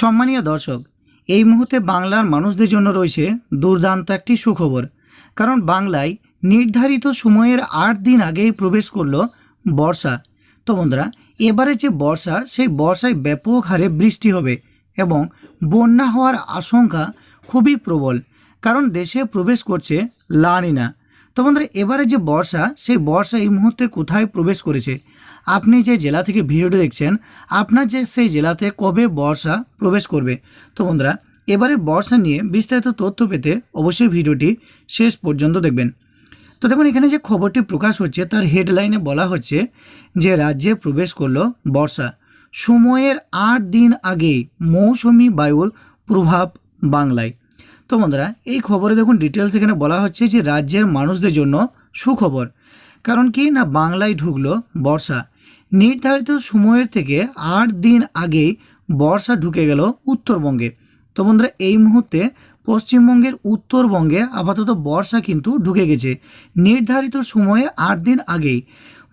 সম্মানীয় দর্শক, এই মুহূর্তে বাংলার মানুষদের জন্য রয়েছে দুর্দান্ত একটি সুখবর। কারণ বাংলায় নির্ধারিত সময়ের আট দিন আগেই প্রবেশ করল বর্ষা। তো বন্ধুরা, এবারে যে বর্ষা, সেই বর্ষায় ব্যাপক হারে বৃষ্টি হবে এবং বন্যা হওয়ার আশঙ্কা খুবই প্রবল। কারণ দেশে প্রবেশ করছে লানিনা। তো বন্ধুরা, এবারে যে বর্ষা, সেই বর্ষা এই মুহূর্তে কোথায় প্রবেশ করেছে? আপনি যে জেলা থেকে ভিডিওটি দেখছেন, আপনার যে সেই জেলাতে কবে বর্ষা প্রবেশ করবে? তো বন্ধুরা, এবারে বর্ষা নিয়ে বিস্তারিত তথ্য পেতে অবশ্যই ভিডিওটি শেষ পর্যন্ত দেখবেন। তো দেখুন, এখানে যে খবরটি প্রকাশ হচ্ছে, তার হেডলাইনে বলা হচ্ছে যে রাজ্যে প্রবেশ করল বর্ষা। সময়ের আট দিন আগেই মৌসুমি বায়ুর প্রভাব বাংলায়। তো বন্ধুরা, এই খবরে দেখুন ডিটেলস এখানে বলা হচ্ছে যে রাজ্যের মানুষদের জন্য সুখবর। কারণ কি না বাংলায় ঢুকলো বর্ষা? নির্ধারিত সময়ের থেকে আট দিন আগেই বর্ষা ঢুকে গেল উত্তরবঙ্গে। তো বন্ধুরা, এই মুহূর্তে পশ্চিমবঙ্গের উত্তরবঙ্গে আপাতত বর্ষা কিন্তু ঢুকে গেছে। নির্ধারিত সময়ে আট দিন আগেই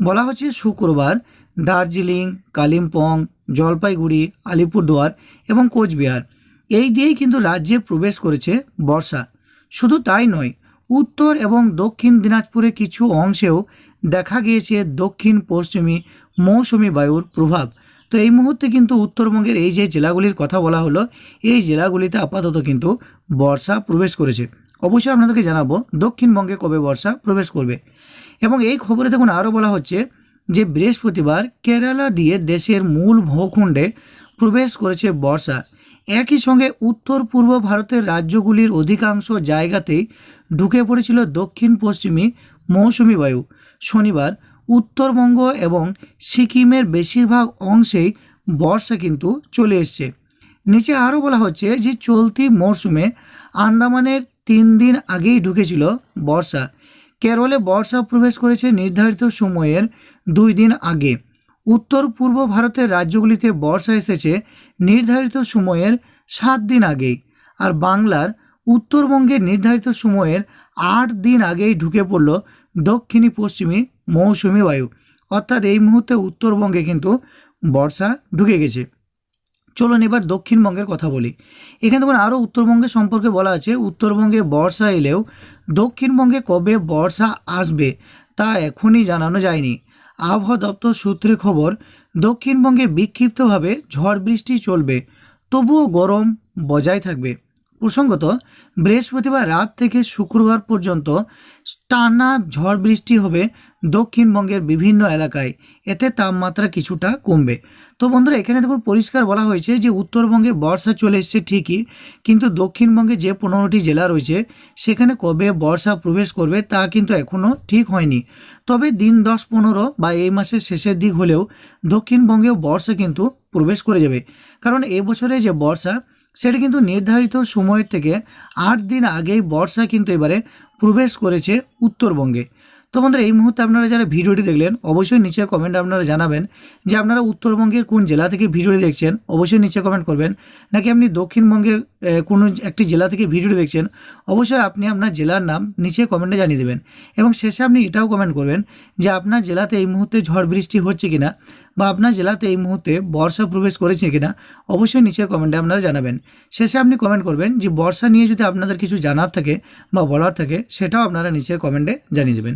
বলা হচ্ছে শুক্রবার দার্জিলিং, কালিম্পং, জলপাইগুড়ি, আলিপুরদুয়ার এবং কোচবিহার। এই দিয়েই কিন্তু রাজ্যে প্রবেশ করেছে বর্ষা। শুধু তাই নয় উত্তর এবং দক্ষিণ দিনাজপুরে কিছু অংশেও দেখা গিয়েছে দক্ষিণ, পশ্চিমী, মৌসুমি বায়ুর প্রভাব। তো এই মুহূর্তে কিন্তু উত্তরবঙ্গের এই যে জেলাগুলির কথা বলা হলো, এই জেলাগুলিতে আপাতত কিন্তু বর্ষা প্রবেশ করেছে। অবশ্যই আপনাদেরকে জানাব, দক্ষিণবঙ্গে কবে বর্ষা প্রবেশ করবে। এবং এই খবরে দেখুন, আরও বলা হচ্ছে যে বৃহস্পতিবার কেরালা দিয়ে দেশের মূল ভূখণ্ডে প্রবেশ করেছে বর্ষা। একই সঙ্গে উত্তর পূর্ব ভারতের রাজ্যগুলির অধিকাংশ জায়গাতেই ঢুকে পড়েছিল দক্ষিণ পশ্চিমী মৌসুমি বায়ু। শনিবার উত্তরবঙ্গ এবং সিকিমের বেশিরভাগ অংশেই বর্ষা কিন্তু চলে এসছে। নিচে আরও বলা হচ্ছে যে চলতি মরশুমে আন্দামানের তিন দিন আগেই ঢুকেছিল বর্ষা। কেরলে বর্ষা প্রবেশ করেছে নির্ধারিত সময়ের দুই দিন আগে। উত্তর পূর্ব ভারতের রাজ্যগুলিতে বর্ষা এসেছে নির্ধারিত সময়ের সাত দিন আগেই। আর বাংলার উত্তরবঙ্গের নির্ধারিত সময়ের আট দিন আগেই ঢুকে পড়ল দক্ষিণী পশ্চিমী মৌসুমি বায়ু। অর্থাৎ এই মুহূর্তে উত্তরবঙ্গে কিন্তু বর্ষা ঢুকে গেছে। চলুন এবার দক্ষিণবঙ্গের কথা বলি। এখানে দেখুন, আরও উত্তরবঙ্গের সম্পর্কে বলা আছে, উত্তরবঙ্গে বর্ষা এলেও দক্ষিণবঙ্গে কবে বর্ষা আসবে তা এখনই জানানো যায়নি। আবহাওয়া দপ্তর সূত্রে খবর, দক্ষিণবঙ্গে বিক্ষিপ্তভাবে ঝড় বৃষ্টি চলবে, তবুও গরম বজায় থাকবে। প্রসঙ্গত, বৃহস্পতিবার রাত থেকে শুক্রবার পর্যন্ত টানা ঝড় বৃষ্টি হবে দক্ষিণবঙ্গের বিভিন্ন এলাকায়। এতে তাপমাত্রা কিছুটা কমবে। তো বন্ধুরা, এখানে দেখুন, পরিষ্কার বলা হয়েছে যে উত্তরবঙ্গে বর্ষা চলে এসছে ঠিকই, কিন্তু দক্ষিণবঙ্গে যে পনেরোটি জেলা রয়েছে, সেখানে কবে বর্ষা প্রবেশ করবে তা কিন্তু এখনও ঠিক হয়নি। তবে দিন দশ পনেরো বা এই মাসের শেষের দিক হলেও দক্ষিণবঙ্গেও বর্ষা কিন্তু প্রবেশ করে যাবে। কারণ এবছরে যে বর্ষা সেটা কিন্তু নির্ধারিত সময়ের থেকে আট দিন আগেই বর্ষা কিন্তু এবারে প্রবেশ করেছে উত্তরবঙ্গে। তো বন্ধুরা এই মুহূর্তে আপনারা যারা ভিডিওটি দেখলেন, অবশ্যই নিচে কমেন্ট আপনারা জানাবেন যে আপনারা উত্তরবঙ্গের কোন জেলা থেকে ভিডিওটি দেখছেন, অবশ্যই নিচে কমেন্ট করবেন। নাকি আপনি দক্ষিণবঙ্গের কোনো একটি জেলা থেকে ভিডিওটি দেখছেন, অবশ্যই আপনি আপনার জেলার নাম নিচে কমেন্টে জানিয়ে দেবেন। এবং শেষে আপনি এটাও কমেন্ট করবেন যে আপনার জেলাতে এই মুহূর্তে ঝড় বৃষ্টি হচ্ছে কিনা বা আপনার জেলাতে এই মুহূর্তে বর্ষা প্রবেশ করেছে কিনা, অবশ্যই নিচের কমেন্টে আপনারা জানাবেন। শেষে আপনি কমেন্ট করবেন যে বর্ষা নিয়ে যদি আপনাদের কিছু জানার থাকে বা বলার থাকে, সেটাও আপনারা নিচের কমেন্টে জানিয়ে দেবেন।